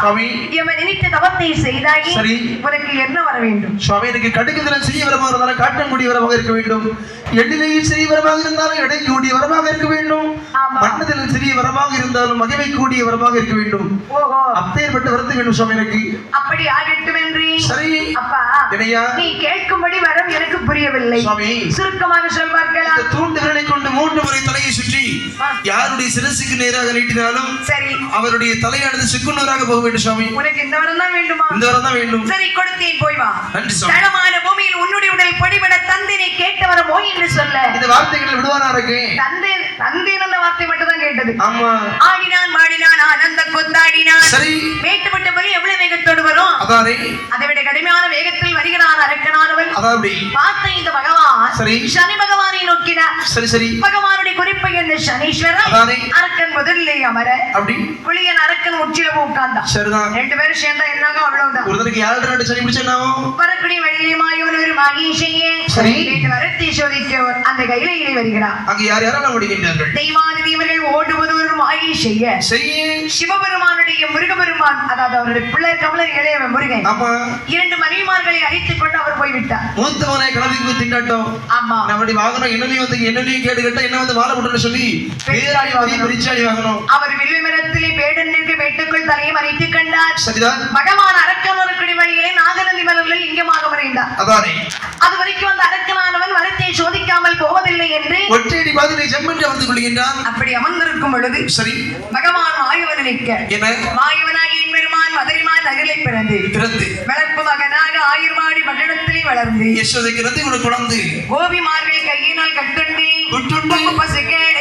சுவாமி. இவன் நினைத்த தவத்தை செய்தாயே சரி. உனக்கு என்ன வர வேண்டும்? சுவாமி எனக்கு கடுக்குதல் சிறிய வரமாக இருந்தாலும் காட்டக்கூடிய வரமாக இருக்க வேண்டும். எண்ணிலையில் சிறிய வரமாக இருந்தாலும் எடை கூடிய வரமாக இருக்க வேண்டும். ஆமா. மன்னதில் சிறிய வரமாக இருந்தாலும் மகிமை கூடிய வரமாக இருக்க வேண்டும். அப்பேற்பட்ட வரத்து வேண்டும் சுவாமி எனக்கு. அப்படி ஆகட்டும் என்று சரி. அப்பா நீ கேட்கும்படி வரம் எனக்கு புரியவில்லை. சுவாமி. சுருக்கமாக சொல்வார்களா? இந்த தூண்டு விரலை கொண்டு மூன்று முறை தலையை சுற்றி யாருடைய சிரசுக்கு நேராக நீட்டினாலும் சரி. அவருடைய தலையானது சிக்குனராக போக வேண்டும் சுவாமி. உனக்கு இந்த வரம் தான் வேண்டுமா? இந்த வரம் தான் வேண்டும். சரி கொடுத்தேன் போய் வா. நன்றி சுவாமி. தளமான பூமியில் உன்னுடைய உடல் பொடிபட தந்தினை கேட்டு வரமோ என்று சொல்ல. இந்த வார்த்தைகளை விடுவானா இருக்கு? தந்தேன் தந்தேன் அந்த வார்த்தை மட்டும் தான் கேட்டது. ஆமா. ஆடினான் மாடினான் ஆனந்த கொத்தாடினான் சரி. வேட்டுப்பட்ட பலி எவ்வளவு வேகத்தோடு வரும்? அதானே அதை விட கடுமையான வேகத்தில் வருகிறான் அரக்கனானவன் பார்த்த இந்த பகவான் சரி. சனி பகவானை நோக்கினார். சரி சரி. பகவானுடைய இந்த சனீஸ்வரன். அரக்கன் முதல்ல அமர அப்படி. புளியன் அரக்கன் உச்சில உட்கார்ந்தான் சரிதான். ரெண்டு பேரும் சேர்ந்தா என்னாக அவ்வளவுதான். ஒருத்தருக்கு ஏழரை ரெண்டு சனி பிடிச்சேன்னாவும் வரக்கூடிய வழியிலே மாயவன் ஒரு மகேஷையே. சரி. வீட்டு வரத்தை சோதிக்க அந்த கையிலே வருகிறார் அங்க யார் யாரெல்லாம் முடிக்கின்றார்கள் தெய்வாதி தேவர்கள் ஓடுவது ஒரு மாயை செய்ய. செய்ய சிவபெருமானுடைய முருகபெருமான் அதாவது அவருடைய பிள்ளை கமலர் இளையவன் முருகன் ஆமா இரண்டு மனைவிமார்களை அழைத்துக் கொண்டு அவர் போய்விட்டார். மூத்தவனை கிளம்பிக்கு திண்டாட்டம். ஆமா. நம்மளுடைய வாகனம் என்னனையும் வந்து என்னனையும் கேட்டு கேட்டா என்ன வந்து வாழ விட்டுன்னு சொல்லி பேராளி வந்து பிரிச்சாளி வாங்கணும் அவர் வில்வி மரத்திலே பேடனிற்கு வேட்டுக்குள் தலையை மறைத்துக் கண்டார். சரிதான். பகவான் அரக்கனருக்குடி வழியிலே நாகநந்தி மலர்களில் லிங்கமாக மறைந்தார். அதானே. அது வரைக்கும் அந்த அரக்கனானவன் வரத்தை சோதிக்காமல் போவதில்லை என்று ஒற்றையடி பாதிரை செம்மன்று அமர்ந்து கொள்கின்றான். அப்படி அமர்ந்திருக்கும் பொழுது சரி. பகவான் மாயவன் நிற்க என்ன? மாயவனாகிய பெருமான் மதுரைமான் நகரிலே பிறந்து. பிறந்து. வளர்ப்பு மகனாக ஆயுர்வாடி பட்டணத்திலே வளர்ந்து. யசோதைக்கு ரத்தி உனக்கு குழந்து. கோபிமார்கள் கையினால் கட்டுண்டு. குட்டுண்டு. பசுக்களை